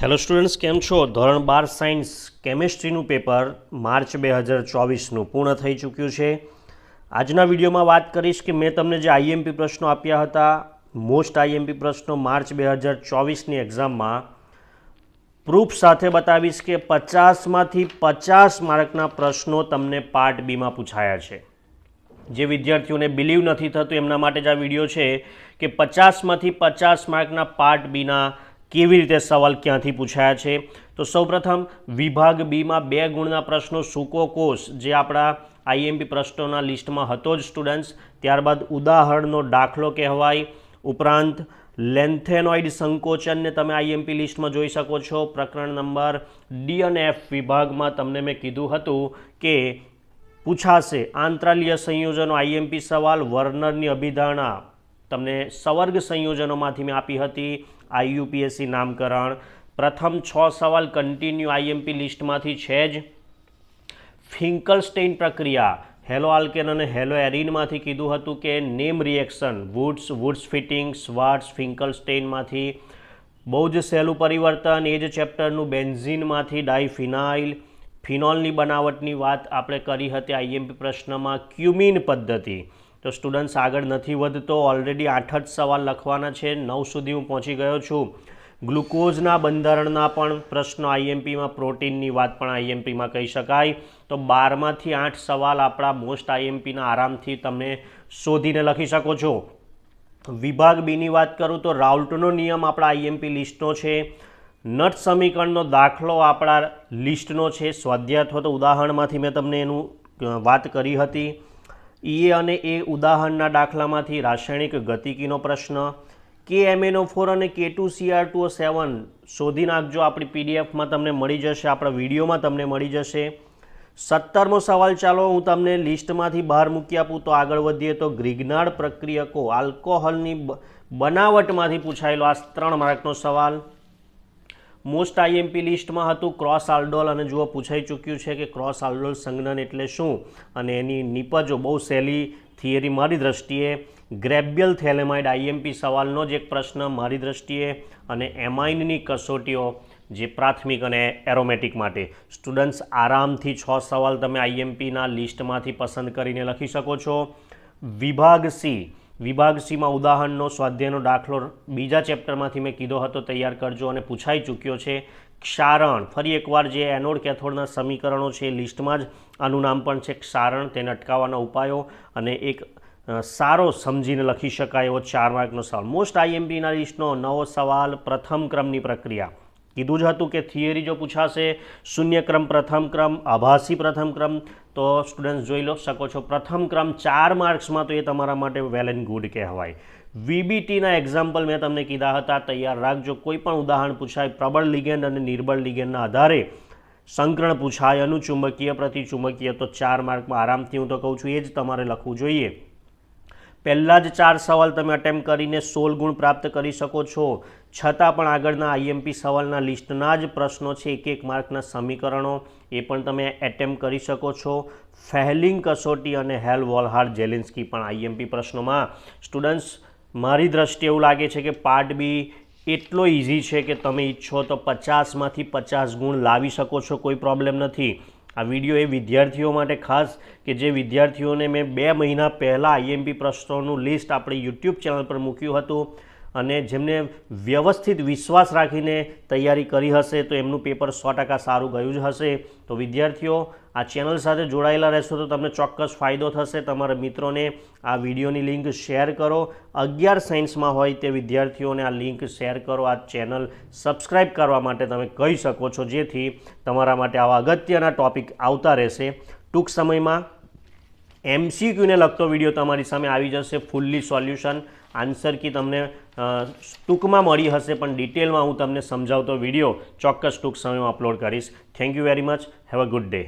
Hello students કેમ છો? ધોરણ બાર સાયન્સ કેમેસ્ટ્રીનું પેપર માર્ચ બે હજાર ચોવીસનું પૂર્ણ થઈ ચૂક્યું છે. આજના વિડીયોમાં વાત કરીશ કે મેં તમને જે આઈએમપી પ્રશ્નો આપ્યા હતા, મોસ્ટ આઈએમપી પ્રશ્નો માર્ચ બે હજાર ચોવીસની એક્ઝામમાં, પ્રૂફ સાથે બતાવીશ કે પચાસમાંથી પચાસ માર્કના પ્રશ્નો તમને પાર્ટ બીમાં પૂછાયા છે. જે વિદ્યાર્થીઓને બિલીવ નથી થતું, એમના માટે જ આ વીડિયો છે કે પચાસમાંથી પચાસ માર્કના પાર્ટ બીના કેવી રીતે સવાલ ક્યાંથી પૂછાયા છે? તો સૌપ્રથમ, વિભાગ બીમાં બે ગુણના પ્રશ્નો સૂકો કોષ, જે આપણા આઈએમપી પ્રશ્નોના લિસ્ટમાં હતો જ સ્ટુડન્ટ્સ. ત્યારબાદ ઉદાહરણનો દાખલો કહેવાય. ઉપરાંત, લેન્થેનોઇડ સંકોચનને તમે આઈએમપી લિસ્ટમાં જોઈ શકો છો. પ્રકરણ નંબર ડી અને એફ વિભાગમાં તમને મેં કીધું હતું કે પૂછાશે આંતરાલીય સંયોજનો આઈએમપી સવાલ વર્નરની અભિધારણા તમને સવર્ગ સંયોજનોમાંથી મેં આપી હતી. આઈયુપીએસસી નામકરણ. પ્રથમ છ સવાલ કન્ટિન્યુ આઈએમપી લિસ્ટમાંથી છે જ. ફિંકલસ્ટેઇન પ્રક્રિયા. હેલો આલ્કેન અને હેલો એરિનમાંથી કીધું હતું કે name reaction Wurtz Wurtz Fittig Swarts ફિંકલસ્ટેઇનમાંથી. બહુ જ સહેલું પરિવર્તન, એ જ ચેપ્ટરનું બેન્ઝિનમાંથી ડાયફિનાઇલ. ફિનોલની બનાવટની વાત આપણે કરી હતી આઈએમપી પ્રશ્નમાં ક્યુમિન પદ્ધતિ. તો સ્ટુડન્ટ્સ આગળ નથી વધતો. ઓલરેડી આઠ જ સવાલ લખવાના છે. નવ સુધી હું પહોંચી ગયો છું. ગ્લુકોઝના બંધારણના પણ પ્રશ્નો આઈએમપીમાં પ્રોટીનની વાત પણ આઈએમપીમાં કહી શકાય. તો બારમાંથી આઠ સવાલ આપણા મોસ્ટ આઈએમપીના આરામથી તમે શોધીને લખી શકો છો. વિભાગ બીની વાત કરું તો રાઉલ્ટનો નિયમ આપણા આઈએમપી લિસ્ટનો છે. નટ સમીકરણનો દાખલો આપણા લિસ્ટનો છે. સ્વાધ્યાય અથવા તો ઉદાહરણમાંથી મેં તમને એનું વાત કરી હતી. ઈ અને એ ઉદાહરણના દાખલામાંથી રાસાયણિક ગતિકીનો પ્રશ્ન. કે એમએનઓ ફોર અને કે ટુ સીઆર ટુ સેવન શોધી નાખજો આપણી પીડીએફમાં તમને મળી જશે, આપણા વિડીયોમાં તમને મળી જશે. સત્તરમો સવાલ ચાલો, હું તમને લિસ્ટમાંથી બહાર મૂકી આપું, તો આગળ વધીએ. તો ગ્રિગ્નાર્ડ પ્રક્રિયકો, આલ્કોહોલની બનાવટમાંથી પૂછાયેલો આ ત્રણ માર્કનો સવાલ. મોસ્ટ આઈએમપી લિસ્ટમાં હતું ક્રોસ આલ્ડોલ અને જુઓ પૂછાઈ ચૂક્યું છે કે ક્રોસ આલ્ડોલ સંજ્ઞન એટલે શું? અને એની નિપજો બહુ સહેલી થિયરી મારી દ્રષ્ટિએ ગ્રેબ્યલ થેલેમાઇડ આઈએમપી સવાલનો જ એક પ્રશ્ન મારી દ્રષ્ટિએ અને એમાઇનની કસોટીઓ જે પ્રાથમિક અને એરોમેટિક માટે. સ્ટુડન્ટ્સ, આરામથી છ સવાલ તમે આઈએમપીના લિસ્ટમાંથી પસંદ કરીને લખી શકો છો. વિભાગ સી વિભાગ સીમાં ઉદાહરણનો સ્વાધ્યાયનો દાખલો બીજા ચેપ્ટરમાંથી મેં કીધો હતો, તૈયાર કરજો અને પૂછાઈ ચૂક્યો છે. ક્ષારણ, ફરી એકવાર જે એનોડ કેથોડના સમીકરણો છે લિસ્ટમાં જ આનું નામ પણ છે ક્ષારણ, તેને અટકાવવાના ઉપાયો અને એક સારો સમજીને લખી શકાય એવો ચાર માર્કનો સવાલ. મોસ્ટ આઈએમપીના લિસ્ટનો નવો સવાલ પ્રથમ ક્રમની પ્રક્રિયા. કીધું જ હતું કે થિયરી જો પૂછાશે, શૂન્ય ક્રમ પ્રથમ ક્રમ, આભાસી પ્રથમ ક્રમ, તો સ્ટુડન્ટ્સ જોઈ લો, શકો છો. પ્રથમ ક્રમ ચાર માર્ક્સમાં તો એ તમારા માટે વેલ એન્ડ ગુડ કહેવાય. વીબીટીના એક્ઝામ્પલ મેં તમને કીધા હતા, તૈયાર રાખજો. કોઈ પણ ઉદાહરણ પૂછાય, પ્રબળ લિગેન્ડ અને નિર્બળ લિગેન્ડના આધારે સંકરણ પૂછાય, અનુચુંબકીય, પ્રતિચુંબકીય, તો ચાર માર્કમાં આરામથી હું તો કહું છું, એ જ તમારે લખવું જોઈએ. પહેલાં જ ચાર સવાલ તમે અટેમ્પ કરીને સોળ ગુણ પ્રાપ્ત કરી શકો છો. છતાં પણ આગળના આઈએમપી સવાલના લિસ્ટના જ પ્રશ્નો છે, એક એક માર્કના સમીકરણો. એ પણ તમે એટેમ્પ કરી શકો છો. ફેહલિંગ કસોટી અને હેલ વોલહાર્ડ જેલિન્સ્કી પણ આઈએમપી પ્રશ્નોમાં. સ્ટુડન્ટ્સ, મારી દ્રષ્ટિએ એવું લાગે છે કે પાર્ટ બી એટલો ઇઝી છે કે તમે ઈચ્છો તો પચાસમાંથી પચાસ ગુણ લાવી શકો છો, કોઈ પ્રોબ્લેમ નથી. આ વીડિયો એ વિદ્યાર્થીઓ માટે ખાસ કે જે વિદ્યાર્થીઓને મેં બે મહિના પહેલાં આઈએમપી પ્રશ્નોનું લિસ્ટ આપણી યુટ્યુબ ચેનલ પર મૂક્યું હતું. અને જેમને વ્યવસ્થિત વિશ્વાસ રાખીને તૈયારી કરી હશે, તો એમનું પેપર સો ટકા સારું ગયું જ હશે. તો વિદ્યાર્થીઓ, આ ચેનલ સાથે જોડાયેલા રહેશો તો તમને ચોક્કસ ફાયદો થશે. તમારા મિત્રોને આ વિડીયોની લિંક શેર કરો. અગિયાર સાયન્સમાં હોય તે વિદ્યાર્થીઓને આ લિંક શેર કરો. આ ચેનલ સબસ્ક્રાઈબ કરવા માટે તમે કહી શકો છો. જેથી તમારા માટે આવા અગત્યના ટોપિક આવતા રહેશે. ટૂંક સમયમાં એમસીક્યુને લગતો વીડિયો તમારી સામે આવી જશે. ફૂલ્લી સોલ્યુશન આન્સર કી તમને ટૂંકમાં મળી હશે, પણ ડિટેલમાં હું તમને સમજાવતો વીડિયો ચોક્કસ ટૂંક સમયમાં અપલોડ કરીશ. Thank you very much have a good day